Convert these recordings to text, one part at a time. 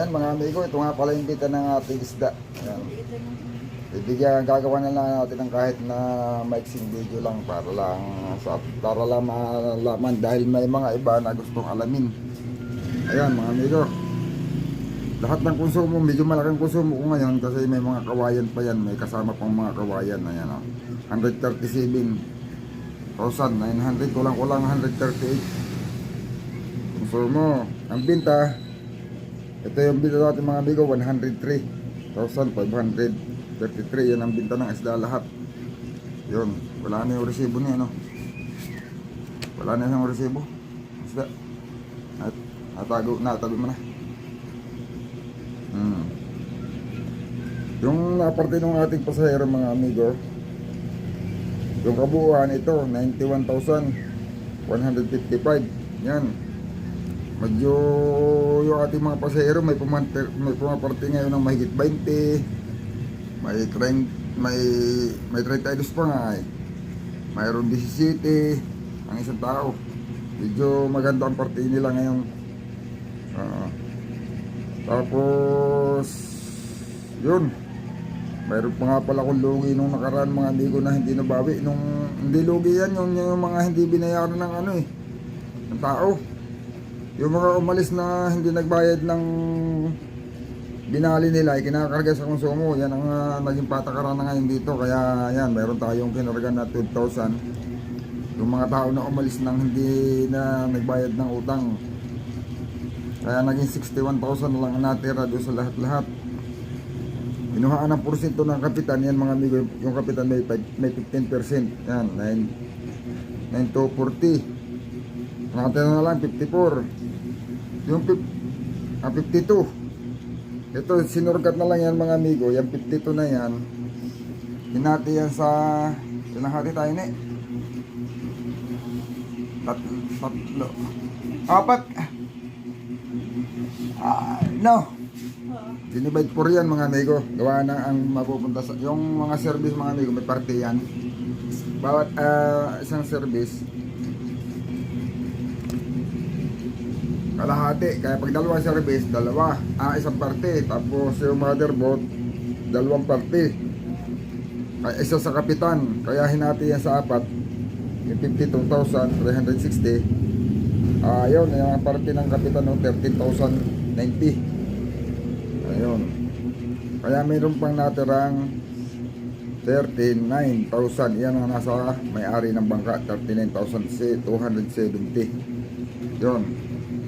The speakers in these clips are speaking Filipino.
Ayan mga amigo, ito nga pala yung kita ng ating isda. Ayan. Bibigyan, gagawa na lang natin ng kahit na maiksing video lang para lang sa para lang malaman dahil may mga iba na gustong alamin. Ayan mga amigo. Lahat ng konsumo, medyo malaking konsumo ko ngayon kasi may mga kawayan pa yan, may kasama pang mga kawayan. Ayan o. 137,900, kulang-kulang 138. Konsumo. Ang binta, ito yung binta natin mga amigo, 103,533. Yan ang binta ng isda lahat. Yun, wala na yung resibo niya, no? Wala na yung resibo. Isda. At, natago, natabi mo na. Hmm. Yung naparte ng ating pasahero mga amigo, yung kabuuan ito, 91,155. Yan. Medyo yung ating mga pasahero may pumante, may pumaparte ngayon ng mahigit 20. May 30, may may 32 pa nga eh. Mayroon 17 ang isang tao. Medyo maganda ang parte nila ngayon. Ah. tapos yun. Mayroon pa nga pala akong lugi nung nakaraan mga amigo na hindi nabawi. Nung hindi lugi yan, yung, yung mga hindi binayaran ng ano eh, ng tao. Yung mga umalis na hindi nagbayad ng binali nila ay kinakarga sa konsumo. Yan ang ah, naging patakaran na ngayon dito. Kaya yan, mayroon tayong kinarga na 12,000. Yung mga tao na umalis nang hindi na nagbayad ng utang. Kaya naging 61,000 na lang ang natira doon sa lahat-lahat. Kinuhaan ng porsyento ng kapitan, yan mga amigo, yung kapitan may, may 15%. Yan, 9, 9 to 40. Nakatira na lang 54. Yung ah, 52. Ito, sinurgat na lang yan mga amigo. Yan 52 na yan. Hinati yan sa... Sinahati tayo na. Tat, tatlo. Apat. Ah, no. Dinivide po yan mga amigo. Gawa na ang mapupunta sa... Yung mga service mga amigo, may parte yan. Bawat ah, isang service, kalahati. Kaya pag dalawang service, dalawa. Ah, isang parte. Tapos yung motherboard, dalawang parte. Ay, isa sa kapitan. Kaya hinati yan sa apat. Yung 52,360. Ah, yun. Yung parte ng kapitan, no, 13,090. Ayun. Kaya mayroon pang natirang 39,000. Yan ang nasa may-ari ng bangka. 39,270. Yun.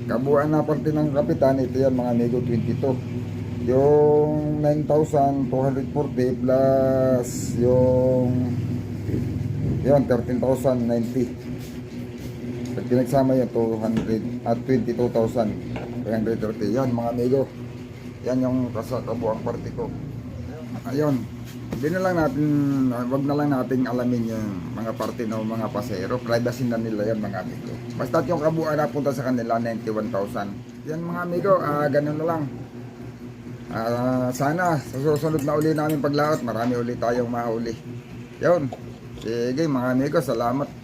Kabuuan na parte ng kapitan, ito yan mga nego 22. Yung 9,240 plus yung yun, 13,090. Pag pinagsama yun, 200 at 22,330. Yan mga amigo. Yan yung kasa kabuang parte ko. Ayun. Hindi na lang natin, wag na lang nating alamin yung mga parte ng mga pasero. Privacy na nila yan mga amigo. Basta yung kabuuan na punta sa kanila, 91,000. Yan mga amigo, ah, ganun na lang. Ah, sana sa susunod na uli namin paglaot, marami uli tayong mahuli. Yun. Sige mga amigo, salamat.